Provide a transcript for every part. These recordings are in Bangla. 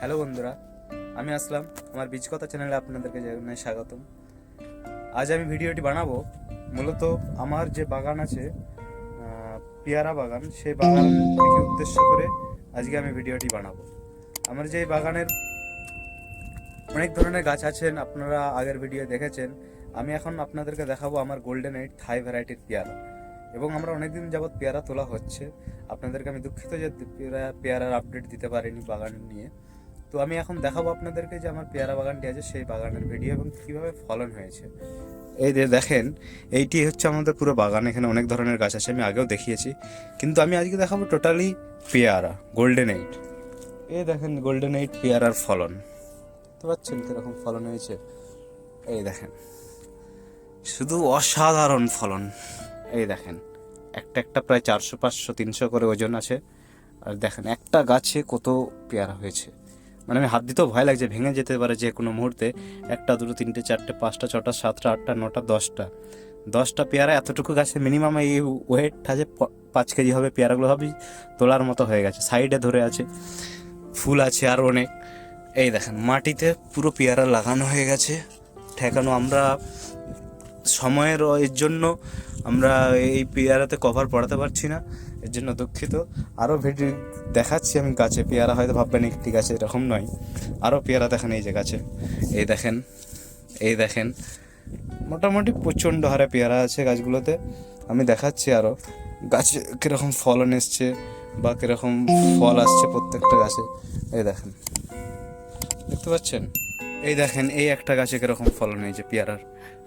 হ্যালো বন্ধুরা, আমি আসলাম আমার বীজ কথা চ্যানেলে আপনাদেরকে জানাই স্বাগতম। আজ আমি ভিডিওটি বানাবো মূলত আমার যে বাগান আছে পেয়ারা বাগান, সেই বাগানটিকে উদ্দেশ্য করে আজকে আমি ভিডিওটি বানাবো। আমার যে বাগানের অনেক ধরনের গাছ আছেন, আপনারা আগের ভিডিও দেখেছেন, আমি এখন আপনাদেরকে দেখাবো আমার গোল্ডেন এইট থাই ভ্যারাইটির পেয়ারা। এবং আমরা অনেকদিন যাবৎ পেয়ারা তোলা হচ্ছে। আপনাদেরকে আমি দুঃখিত যে পেয়ারা, পেয়ারার আপডেট দিতে পারিনি বাগান নিয়ে। তো আমি এখন দেখাবো আপনাদেরকে যে আমার পেয়ারা বাগানটি আছে, সেই বাগানের ভিডিও এবং কীভাবে ফলন হয়েছে। এই যে দেখেন, এইটি হচ্ছে আমাদের পুরো বাগান, এখানে অনেক ধরনের গাছ আছে, আমি আগেও দেখিয়েছি। কিন্তু আমি আজকে দেখাবো টোটালি পেয়ারা, গোল্ডেন এইট। এই দেখেন, গোল্ডেন এইট পেয়ারার ফলন। বুঝতে পারছেন কীরকম ফলন হয়েছে? এই দেখেন, শুধু অসাধারণ ফলন। এই দেখেন, একটা একটা প্রায় চারশো, পাঁচশো, তিনশো করে ওজন আছে। আর দেখেন, একটা গাছে কত পেয়ারা হয়েছে। মানে আমি হাত দিতেও ভয় লাগছে, ভেঙে যেতে পারে যে কোনো মুহূর্তে। একটা, দুটো, তিনটে, চারটে, পাঁচটা, ছটা, সাতটা, আটটা, নটা, দশটা। দশটা পেয়ারা এতটুকু গাছে মিনিমাম এই ওয়েট আছে প- পাঁচ কেজি হবে, পেয়ারাগুলো হবে তোলার মতো হয়ে গেছে। সাইডে ধরে আছে, ফুল আছে আর অনেক। এই দেখেন, মাটিতে পুরো পেয়ারা লাগানো হয়ে গেছে। ঠেকানো আমরা সময়ের, এর জন্য আমরা এই পেয়ারাতে কভার পড়াতে পারছি না। এর জন্য দুঃখিত। আরও ভিডিও দেখাচ্ছি আমি গাছে। পেয়ারা হয়তো ভাববেন একটি গাছে? এরকম নয়। আরও পেয়ারা দেখেন এই যে গাছে। এই দেখেন এই দেখেন। মোটামুটি প্রচণ্ড হারে পেয়ারা আছে গাছগুলোতে। আমি দেখাচ্ছি আরও। গাছে কীরকম ফলন এসছে বা কীরকম ফল আসছে প্রত্যেকটা গাছে। এই দেখেন। দেখতে পাচ্ছেন? এই দেখেন, এই একটা গাছে কীরকম ফলন হয়েছে পেয়ারার।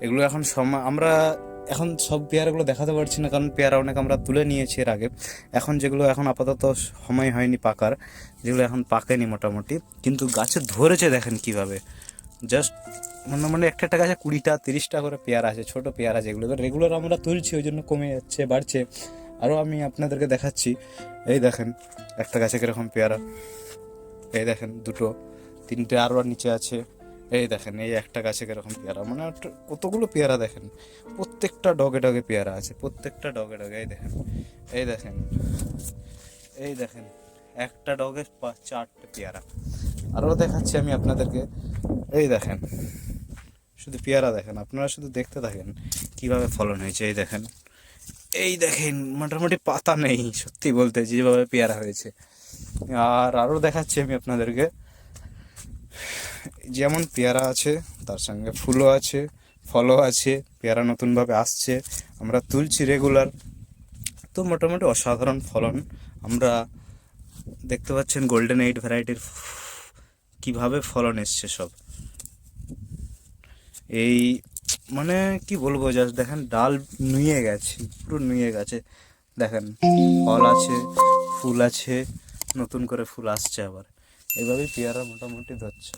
এগুলো এখন সময় আমরা এখন সব পেয়ারাগুলো দেখাতে পারছি না, কারণ পেয়ারা অনেক আমরা তুলে নিয়েছি এর আগে। এখন যেগুলো এখন আপাতত সময় হয়নি পাকার, যেগুলো এখন পাকেনি মোটামুটি। কিন্তু গাছে ধরেছে দেখেন কীভাবে। জাস্ট মনে মানে একটা একটা গাছে কুড়িটা, তিরিশটা করে পেয়ারা আছে, ছোট পেয়ারা যেগুলো। রেগুলার আমরা তুলছি, ওই জন্য কমে যাচ্ছে, বাড়ছে। আরও আমি আপনাদেরকে দেখাচ্ছি। এই দেখেন, একটা গাছে কীরকম পেয়ারা। এই দেখেন, দুটো, তিনটে আরও নিচে আছে। এই দেখেন, এই একটা গাছে কীরকম পেয়ারা মানে কতগুলো পেয়ারা দেখেন, প্রত্যেকটা ডগে ডগে পেয়ারা আছে, প্রত্যেকটা ডগে ডগে, এই দেখেন এই দেখেন এই দেখেন, একটা ডগে চারটে পেয়ারা। আরও দেখাচ্ছি আমি আপনাদেরকে, এই দেখেন, শুধু পেয়ারা দেখেন, আপনারা শুধু দেখতে থাকেন কীভাবে ফলন হয়েছে, এই দেখেন এই দেখেন, মোটামুটি পাতা নেই, সত্যি বলতে, যেভাবে পেয়ারা হয়েছে। আর আরও দেখাচ্ছি আমি আপনাদেরকে যেমন পেয়ারা আছে, তার সঙ্গে ফুলও আছে, ফলও আছে, পেয়ারা নতুনভাবে আসছে, আমরা তুলছি রেগুলার তো মোটামুটি অসাধারণ ফলন। আমরা দেখতে পাচ্ছেন গোল্ডেন এইট ভ্যারাইটির কীভাবে ফলন এসছে সব। এই মানে কি বলব জাস্ট দেখেন, ডাল নুয়ে গেছে, পুরো নুয়ে গেছে। দেখেন, ফল আছে, ফুল আছে, নতুন করে ফুল আসছে আবার। এইভাবেই পেয়ারা মোটামুটি ধরছে।